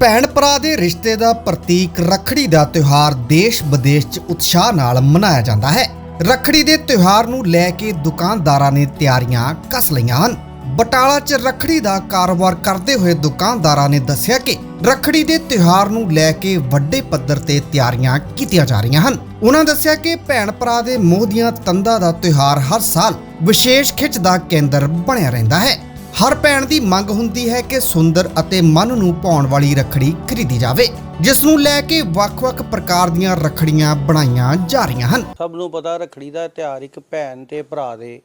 ਭੈਣ ਭਰਾ ਦੇ ਰਿਸ਼ਤੇ ਦਾ ਪ੍ਰਤੀਕ ਰੱਖੜੀ ਦਾ ਤਿਉਹਾਰ ਦੇਸ਼ ਵਿਦੇਸ਼ 'ਚ ਉਤਸ਼ਾਹ ਨਾਲ ਮਨਾਇਆ ਜਾਂਦਾ ਹੈ। ਰੱਖੜੀ ਦੇ ਤਿਉਹਾਰ ਨੂੰ ਲੈ ਕੇ ਦੁਕਾਨਦਾਰਾਂ ਨੇ ਤਿਆਰੀਆਂ ਕਸ ਲਈਆਂ ਹਨ। ਬਟਾਲਾ 'ਚ ਰੱਖੜੀ ਦਾ ਕਾਰੋਬਾਰ ਕਰਦੇ ਹੋਏ ਦੁਕਾਨਦਾਰਾਂ ਨੇ ਦੱਸਿਆ ਕਿ ਰੱਖੜੀ ਦੇ ਤਿਉਹਾਰ ਨੂੰ ਲੈ ਕੇ ਵੱਡੇ ਪੱਧਰ ਤੇ ਤਿਆਰੀਆਂ ਕੀਤੀਆਂ ਜਾ ਰਹੀਆਂ ਹਨ। ਉਹਨਾਂ ਦੱਸਿਆ ਕਿ ਭੈਣ ਭਰਾ ਦੇ ਮੋਹ ਦੀਆਂ ਤੰਦਾਂ ਦਾ ਤਿਉਹਾਰ ਹਰ ਸਾਲ ਵਿਸ਼ੇਸ਼ ਖਿੱਚ ਦਾ ਕੇਂਦਰ ਬਣਿਆ ਰਹਿੰਦਾ ਹੈ। ਹਰ ਭੈਣ ਦੀ ਮੰਗ ਹੁੰਦੀ ਹੈ ਕਿ ਸੁੰਦਰ ਅਤੇ ਮਨ ਨੂੰ ਪਾਉਣ ਵਾਲੀ ਰੱਖੜੀ ਖਰੀਦੀ ਜਾਵੇ, ਜਿਸ ਨੂੰ ਲੈ ਕੇ ਵੱਖ-ਵੱਖ ਪ੍ਰਕਾਰ ਦੀਆਂ ਰੱਖੜੀਆਂ ਬਣਾਈਆਂ ਜਾ ਰਹੀਆਂ ਹਨ। ਸਭ ਨੂੰ ਪਤਾ ਰੱਖੜੀ ਦਾ ਤਿਉਹਾਰ ਇੱਕ ਭੈਣ ਤੇ ਭਰਾ ਦੇ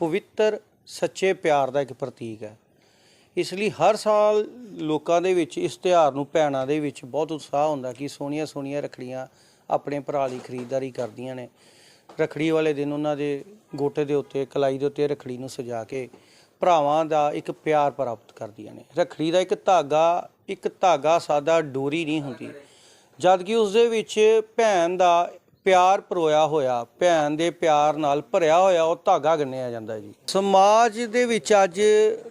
ਪਵਿੱਤਰ, ਸੱਚੇ ਪਿਆਰ ਦਾ ਇੱਕ ਪ੍ਰਤੀਕ ਹੈ। ਇਸ ਲਈ ਹਰ ਸਾਲ ਲੋਕਾਂ ਦੇ ਵਿੱਚ ਇਸ ਤਿਉਹਾਰ ਨੂੰ ਭੈਣਾਂ ਦੇ ਵਿੱਚ ਬਹੁਤ ਉਤਸ਼ਾਹ ਹੁੰਦਾ ਕਿ ਸੋਹਣੀਆਂ ਸੋਹਣੀਆਂ ਰੱਖੜੀਆਂ ਆਪਣੇ ਭਰਾ ਲਈ ਖਰੀਦਦਾਰੀ ਕਰਦੀਆਂ ਨੇ। ਰੱਖੜੀ ਵਾਲੇ ਦਿਨ ਉਹਨਾਂ ਦੇ ਗੋਟੇ ਦੇ ਉੱਤੇ, ਕਲਾਈ ਦੇ ਉੱਤੇ ਰੱਖੜੀ ਨੂੰ ਸਜਾ ਕੇ ਭਰਾਵਾਂ ਦਾ ਇੱਕ ਪਿਆਰ ਪ੍ਰਾਪਤ ਕਰਦੀਆਂ ਨੇ। ਰੱਖੜੀ ਦਾ ਇੱਕ ਧਾਗਾ ਇੱਕ ਧਾਗਾ ਸਾਦਾ ਡੋਰੀ ਨਹੀਂ ਹੁੰਦੀ। ਜਦ ਕਿ ਉਸ ਦੇ ਵਿੱਚ ਭੈਣ ਦਾ ਪਿਆਰ ਪਰੋਇਆ ਹੋਇਆ, ਭੈਣ ਦੇ ਪਿਆਰ ਨਾਲ ਭਰਿਆ ਹੋਇਆ ਉਹ ਧਾਗਾ ਗੰਨਿਆ ਜਾਂਦਾ ਜੀ। ਸਮਾਜ ਦੇ ਵਿੱਚ ਅੱਜ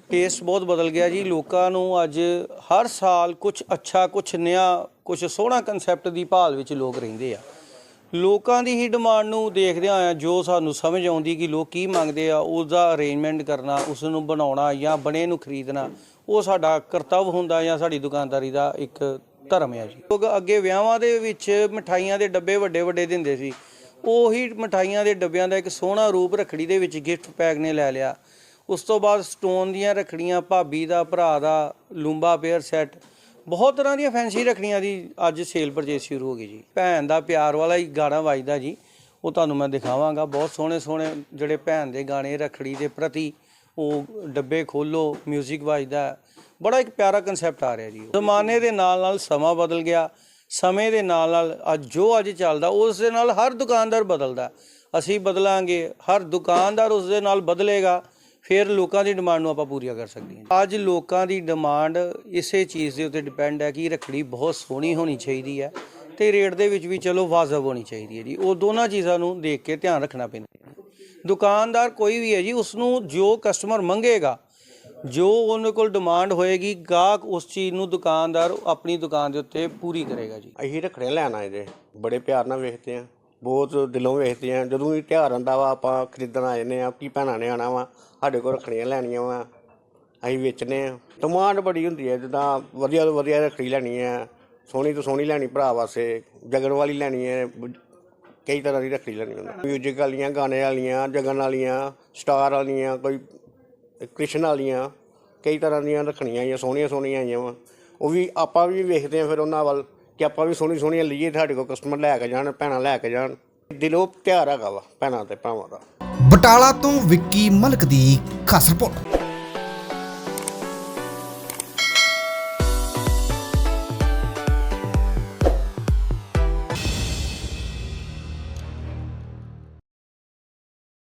ਟੇਸਟ ਬਹੁਤ ਬਦਲ ਗਿਆ ਜੀ। ਲੋਕਾਂ ਨੂੰ ਅੱਜ ਹਰ ਸਾਲ ਕੁਝ ਅੱਛਾ ਕੁਝ ਨਿਆ ਕੁਝ ਸੋਹਣਾ ਕਨਸੈਪਟ ਦੀ ਭਾਲ ਵਿੱਚ ਲੋਕ ਰਹਿੰਦੇ ਆ। ਲੋਕਾਂ ਦੀ ਹੀ ਡਿਮਾਂਡ ਨੂੰ ਦੇਖਦਿਆਂ ਹੋਇਆਂ ਜੋ ਸਾਨੂੰ ਸਮਝ ਆਉਂਦੀ ਕਿ ਲੋਕ ਕੀ ਮੰਗਦੇ ਆ ਉਸ ਦਾ ਅਰੇਂਜਮੈਂਟ ਕਰਨਾ ਉਸ ਨੂੰ ਬਣਾਉਣਾ ਜਾਂ ਬਣੇ ਨੂੰ ਖਰੀਦਣਾ, ਉਹ ਸਾਡਾ ਕਰਤੱਵ ਹੁੰਦਾ ਜਾਂ ਸਾਡੀ ਦੁਕਾਨਦਾਰੀ ਦਾ ਇੱਕ ਧਰਮ ਹੈ ਜੀ। ਲੋਕ ਅੱਗੇ ਵਿਆਹਾਂ ਦੇ ਵਿੱਚ ਮਠਾਈਆਂ ਦੇ ਡੱਬੇ ਵੱਡੇ ਵੱਡੇ ਦਿੰਦੇ ਸੀ। ਉਹੀ ਮਠਾਈਆਂ ਦੇ ਡੱਬਿਆਂ ਦਾ ਇੱਕ ਸੋਹਣਾ ਰੂਪ ਰੱਖੜੀ ਦੇ ਵਿੱਚ ਗਿਫਟ ਪੈਕ ਨੇ ਲੈ ਲਿਆ। ਉਸ ਤੋਂ ਬਾਅਦ ਸਟੋਨ ਦੀਆਂ ਰੱਖੜੀਆਂ, ਭਾਬੀ ਦਾ, ਭਰਾ ਦਾ, ਲੂੰਬਾ ਪੇਅਰ ਸੈੱਟ ਬਹੁਤ ਤਰ੍ਹਾਂ ਦੀਆਂ ਫੈਂਸੀ ਰੱਖੜੀਆਂ ਦੀ ਅੱਜ ਸੇਲ ਪਰਚੇਸ ਸ਼ੁਰੂ ਹੋ ਗਈ ਜੀ। ਭੈਣ ਦਾ ਪਿਆਰ ਵਾਲਾ ਹੀ ਗਾਣਾ ਵੱਜਦਾ ਜੀ। ਉਹ ਤੁਹਾਨੂੰ ਮੈਂ ਦਿਖਾਵਾਂਗਾ। ਬਹੁਤ ਸੋਹਣੇ ਸੋਹਣੇ ਜਿਹੜੇ ਭੈਣ ਦੇ ਗਾਣੇ, ਰੱਖੜੀ ਦੇ ਪ੍ਰਤੀ ਉਹ ਡੱਬੇ ਖੋਲੋ 뮤직 ਵੱਜਦਾ। ਬੜਾ ਇੱਕ ਪਿਆਰਾ ਕਨਸੈਪਟ ਆ ਰਿਹਾ ਜੀ। ਜ਼ਮਾਨੇ ਦੇ ਨਾਲ ਨਾਲ ਸਮਾਂ ਬਦਲ ਗਿਆ। ਸਮੇਂ ਦੇ ਨਾਲ ਨਾਲ ਅੱਜ ਜੋ ਅੱਜ ਚੱਲਦਾ, ਉਸ ਦੇ ਨਾਲ ਹਰ ਦੁਕਾਨਦਾਰ ਬਦਲਦਾ। ਅਸੀਂ ਬਦਲਾਂਗੇ। ਹਰ ਦੁਕਾਨਦਾਰ ਉਸ ਦੇ ਨਾਲ ਬਦਲੇਗਾ। ਫਿਰ ਲੋਕਾਂ ਦੀ ਡਿਮਾਂਡ ਨੂੰ ਆਪਾਂ ਪੂਰੀਆਂ ਕਰ ਸਕਦੇ ਹਾਂ ਅੱਜ ਲੋਕਾਂ ਦੀ ਡਿਮਾਂਡ ਇਸੇ ਚੀਜ਼ ਦੇ ਉੱਤੇ ਡਿਪੈਂਡ ਹੈ ਕਿ ਰੱਖੜੀ ਬਹੁਤ ਸੋਹਣੀ ਹੋਣੀ ਚਾਹੀਦੀ ਹੈ ਤੇ ਰੇਟ ਦੇ ਵਿੱਚ ਵੀ ਚਲੋ ਵਾਜਬ ਹੋਣੀ ਚਾਹੀਦੀ ਹੈ ਜੀ। ਉਹ ਦੋਨਾਂ ਚੀਜ਼ਾਂ ਨੂੰ ਦੇਖ ਕੇ ਧਿਆਨ ਰੱਖਣਾ ਪੈਂਦਾ ਦੁਕਾਨਦਾਰ ਕੋਈ ਵੀ ਹੈ ਜੀ, ਉਸ ਨੂੰ ਜੋ ਕਸਟਮਰ ਮੰਗੇਗਾ, ਜੋ ਉਹਨਾਂ ਕੋਲ ਡਿਮਾਂਡ ਹੋਏਗੀ, ਗਾਹਕ ਉਸ ਚੀਜ਼ ਨੂੰ ਦੁਕਾਨਦਾਰ ਆਪਣੀ ਦੁਕਾਨ ਦੇ ਉੱਤੇ ਪੂਰੀ ਕਰੇਗਾ ਜੀ। ਅਸੀਂ ਰੱਖੜੀਆਂ ਲੈਣ ਆਏ ਜੇ, ਬੜੇ ਪਿਆਰ ਨਾਲ ਵੇਖਦੇ ਆ ਬਹੁਤ ਦਿਲੋਂ ਵੇਖਦੇ ਹਾਂ ਜਦੋਂ ਵੀ ਤਿਉਹਾਰ ਆਉਂਦਾ ਵਾ, ਆਪਾਂ ਖਰੀਦਣ ਆ ਜਾਂਦੇ ਹਾਂ ਕਿ ਭੈਣਾਂ ਨੇ ਆਉਣਾ ਵਾ, ਸਾਡੇ ਕੋਲ ਰੱਖੜੀਆਂ ਲੈਣੀਆਂ ਵਾ, ਅਸੀਂ ਵੇਚਦੇ ਹਾਂ ਡਿਮਾਂਡ ਬੜੀ ਹੁੰਦੀ ਹੈ ਜਿੱਦਾਂ ਵਧੀਆ ਤੋਂ ਵਧੀਆ ਰੱਖੜੀ ਲੈਣੀ ਹੈ ਸੋਹਣੀ ਤੋਂ ਸੋਹਣੀ ਲੈਣੀ ਭਰਾ ਵਾਸਤੇ, ਜਗਨ ਵਾਲੀ ਲੈਣੀ ਹੈ ਕਈ ਤਰ੍ਹਾਂ ਦੀ ਰੱਖੜੀ ਲੈਣੀ ਹੁੰਦਾ ਮਿਊਜ਼ਿਕ ਵਾਲੀਆਂ, ਗਾਣੇ ਵਾਲੀਆਂ, ਜਗਨ ਵਾਲੀਆਂ ਸਟਾਰ ਵਾਲੀਆਂ, ਕੋਈ ਕ੍ਰਿਸ਼ਨ ਵਾਲੀਆਂ, ਕਈ ਤਰ੍ਹਾਂ ਦੀਆਂ ਰੱਖਣੀਆਂ ਆਈਆਂ ਸੋਹਣੀਆਂ ਸੋਹਣੀਆਂ ਆਈਆਂ ਵਾ। ਉਹ ਵੀ ਆਪਾਂ ਵੀ ਵੇਖਦੇ ਆ, ਫਿਰ ਉਹਨਾਂ ਵੱਲ ਕਿ ਆਪਾਂ ਵੀ ਸੋਹਣੀ ਸੋਹਣੀਆਂ ਲਈਏ, ਸਾਡੇ ਕੋਲ ਕਸਟਮਰ ਲੈ ਕੇ ਜਾਣ, ਭੈਣਾਂ ਲੈ ਕੇ ਜਾਣ। ਦਿਲੋਂ ਤਿਉਹਾਰ ਹੈਗਾ ਵਾ, ਭੈਣਾਂ ਤੇ ਭਰਾਵਾਂ ਦਾ। ਬਟਾਲਾ ਤੋਂ ਵਿੱਕੀ ਮਲਕ ਦੀ ਖਾਸ ਰਿਪੋਰਟ।